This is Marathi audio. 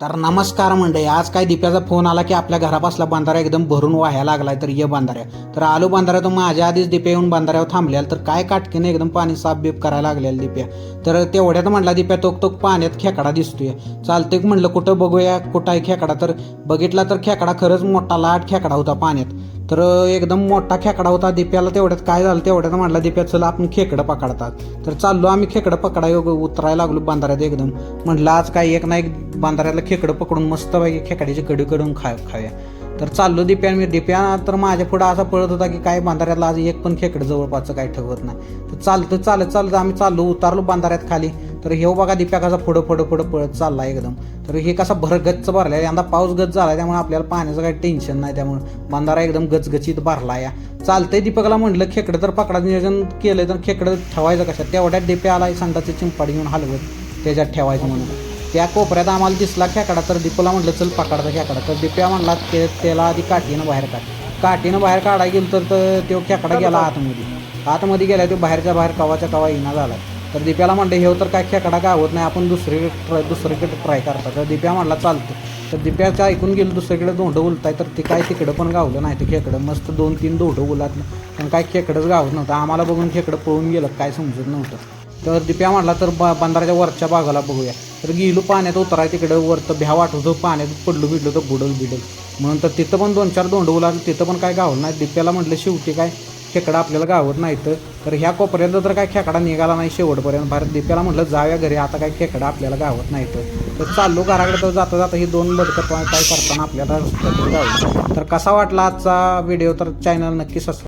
तर नमस्कार मंडळी आज काय दिप्याचा फोन आला की आपल्या घरापासला बांधारा एकदम भरून वाहायला लागलाय तर ये बांधाऱ्या. तर आलो बांधाऱ्या तो माझ्या आधीच दिप्या येऊन बांधाऱ्यावर थांबल्याल तर काय काटकीने एकदम पाणी साफ बीप करायला लागलेलं दिप्या. तर तेवढ्यात म्हणला दिप्या तोक तोक पाण्यात खेकडा दिसतोय. चालते की म्हणलं कुठं बघूया कुठं आहे खेकडा? तर बघितला तर खेकडा खरंच मोठा लाट खेकडा होता पाण्यात. तर एकदम मोठा खेकडा होता दिप्याला तेवढ्यात काय झालं तेवढ्यात म्हटलं दिप्या चला आपण खेकडं पकडतात. तर चाललो आम्ही खेकडं पकडाय उतरायला लागलो बांधाऱ्यात एकदम. म्हटलं आज काय एक ना एक बांधाऱ्याला खेकडं पकडून मस्तपैकी खेकड्याची कडी कडून खा खाऊया. तर चाललो दिप्या मी दिप्या तर माझ्या पुढं असा पळत होता की काय बांधाऱ्यातला आज एक पण खेकडं जवळपासचं काय ठेवत नाही. तर चालतं चालत चालत आम्ही चाललो उतारलो बांधाऱ्यात खाली. तर हे बघा दिप्या कसा पुढं पुढं पुढं पळत चालला एकदम. तर हे कसा भर गच्च भरला यंदा पाऊस गच झाला त्यामुळे आपल्याला पाण्याचं काही टेन्शन नाही त्यामुळे. बंधारा एकदम गचगचीत भरला या चालतंय दीपकला म्हटलं खेकडं तर पकडा नियोजन केलं तर खेकडं ठेवायचं कशा तेवढ्यात डिप्या आला संडाची चिंपाडी घेऊन हलवत. त्याच्यात ठेवायचं म्हणून. त्या कोपऱ्यात आम्हाला दिसला खेकडा तर दीपला म्हटलं चल पकडता खेकडा. तर दिप्या म्हणला ते त्याला आधी काठीनं बाहेर काढ. काठीनं बाहेर काढायला गेलं तर तर तो खेकडा गेला आतमध्ये. आतमध्ये गेला तो बाहेरच्या बाहेर कवाच्या कवा येणा झाला तर दिप्याला म्हणलं हे तर काय खेकडा गावत नाही आपण दुसरीकडे ट्राय दुसरीकडे ट्राय करता. तर दिप्या म्हणला चालतं तर दिप्याचं ऐकून गेलं दुसरीकडे धोंडं उलताय तर ते काय तिकडं पण गावलं नाही ते खेकडं मस्त दोन तीन दोंडं उलातलं पण काय खेकडंच गावत नव्हतं. आम्हाला बघून खेकडं पळून गेलं काय समजत नव्हतं. तर दिप्या म्हणला तर बा बंधाराच्या वरच्या भागाला बघूया. तर गेलो पाण्यात उतराय तिकडं वर तर भ्या वाटत होतं पाण्यात पडलो बिडलो तर बुडल बिडल. म्हणून तर तिथं पण दोन चार धोंडं उलालं तिथं पण काय गावलं नाही. दिप्याला म्हटलं शेवटी काय खेकडा आपल्याला गावत नाहीत. तर ह्या कोपऱ्यात तर काय खेकडा निघाला नाही शेवटपर्यंत. भारत दिप्याला म्हटलं जाव्या घरी आता काय खेकडा आपल्याला गावत नाहीत. तर चालू चाललो घराकडे तर जाता जाता ही दोन बदकं काय करताना आपल्याला रस्त्यातून गावली तर कसा वाटला आजचा व्हिडिओ? तर चॅनल नक्की सबस्क्राईब